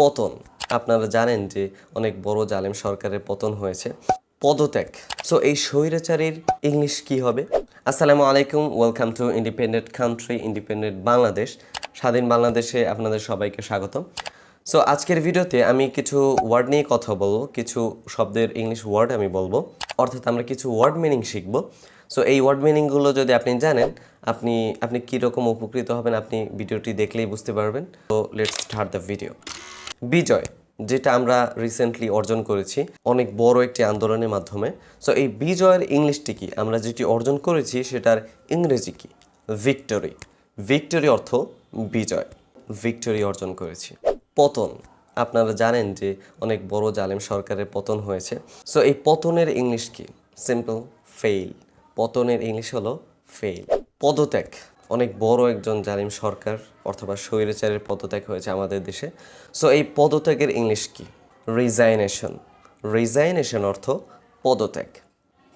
পতন। আপনারা জানেন যে অনেক বড় জালেম সরকারের পতন হয়েছে। পদত্যাগ। সো এই স্বৈরাচারীর ইংলিশ কি হবে? আসসালামু আলাইকুম welcome to independent country independent Bangladesh স্বাধীন বাংলাদেশে আপনাদের সবাইকে স্বাগতম। সো আজকের ভিডিওতে আমি কিছু ওয়ার্ড নিয়ে কথা বলব, কিছু শব্দের ইংলিশ ওয়ার্ড আমি বলব, অর্থাৎ আমরা কিছু ওয়ার্ড মিনিং শিখব। সো এই ওয়ার্ড মিনিংগুলো যদি আপনি জানেন, আপনি আপনি কীরকম উপকৃত হবেন, আপনি ভিডিওটি দেখলেই বুঝতে পারবেন। তো let's start the video Bijoy, যেটা আমরা রিসেন্টলি অর্জন করেছি, অনেক বড় একটি আন্দোলনের মাধ্যমে। সো এই বিজয়ের ইংলিশটি কি? আমরা যেটি অর্জন করেছি সেটার ইংরেজি কি? ভিক্টরি ভিক্টরি অর্থ বিজয়। ভিক্টরি অর্জন করেছি। পতন। আপনারা জানেন যে অনেক বড় জালেম সরকারের পতন হয়েছে। সো এই পতনের ইংলিশ কি? সিম্পল ফেইল পতনের ইংলিশ হলো ফেইল পদত্যাগ। অনেক বড় একজন জালিম সরকার অথবা স্বৈরাচারের পদত্যাগ হয়েছে আমাদের দেশে। সো এই পদত্যাগের ইংলিশ কি? রিজাইনেশন রিজাইনেশন অর্থ পদত্যাগ।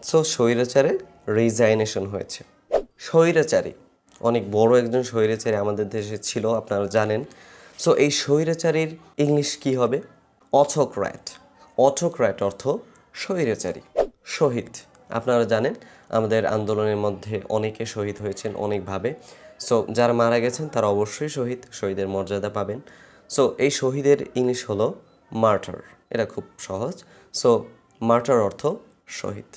সো স্বৈরাচারের রিজাইনেশন হয়েছে। স্বৈরাচারী। অনেক বড় একজন স্বৈরাচারী আমাদের দেশে ছিল, আপনারা জানেন। সো এই স্বৈরাচারীর ইংলিশ কি হবে? অথোক্র্যাট অথোক্র্যাট অর্থ স্বৈরাচারী। শহীদ। আপনারা জানেন, আমাদের আন্দোলনের মধ্যে অনেকে শহীদ হয়েছেন অনেকভাবে। সো যারা মারা গেছেন, তারা অবশ্যই শহীদ। শহীদের মর্যাদা পাবেন। সো এই শহীদের ইংলিশ হলো মার্টার। এটা খুব সহজ। সো মার্টার অর্থ শহীদ।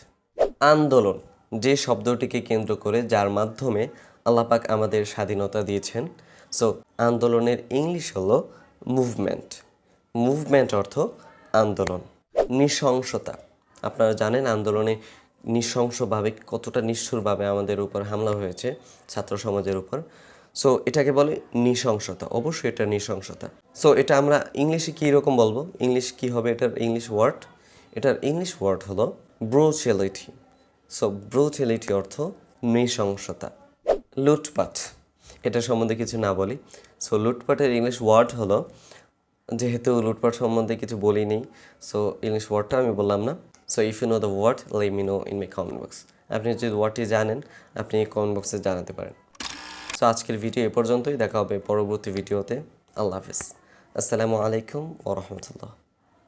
আন্দোলন, যে শব্দটিকে কেন্দ্র করে যার মাধ্যমে আল্লাপাক আমাদের স্বাধীনতা দিয়েছেন। সো আন্দোলনের ইংলিশ হলো মুভমেন্ট। মুভমেন্ট অর্থ আন্দোলন। নৃশংসতা। আপনারা জানেন, আন্দোলনে নৃশংসভাবে, কতটা নিষ্ঠুরভাবে আমাদের উপর হামলা হয়েছে ছাত্র সমাজের উপর। সো এটাকে বলে নৃশংসতা। অবশ্যই এটা নৃশংসতা। সো এটা আমরা ইংলিশে কী রকম বলব? ইংলিশ কি হবে? এটার ইংলিশ ওয়ার্ড? এটার ইংলিশ ওয়ার্ড হলো ব্রোচেলিটি সো ব্রোচেলিটি অর্থ নৃশংসতা। লুটপাট। এটা সম্বন্ধে কিছু না বলি। সো লুটপাটের ইংলিশ ওয়ার্ড হলো, যেহেতু লুটপাট সম্বন্ধে কিছু বলি নেই সো ইংলিশ ওয়ার্ডটা আমি বললাম না। So if you know the word let me know in my comment box আপনি যদি ওয়ার্ডটি জানেন, আপনি কমেন্ট বক্সে জানাতে পারেন। সো আজকের ভিডিও এ পর্যন্তই। দেখা হবে পরবর্তী ভিডিওতে আল্লাহ হাফিজ। আসসালামু আলাইকুম ও রহমতুল্লাহ।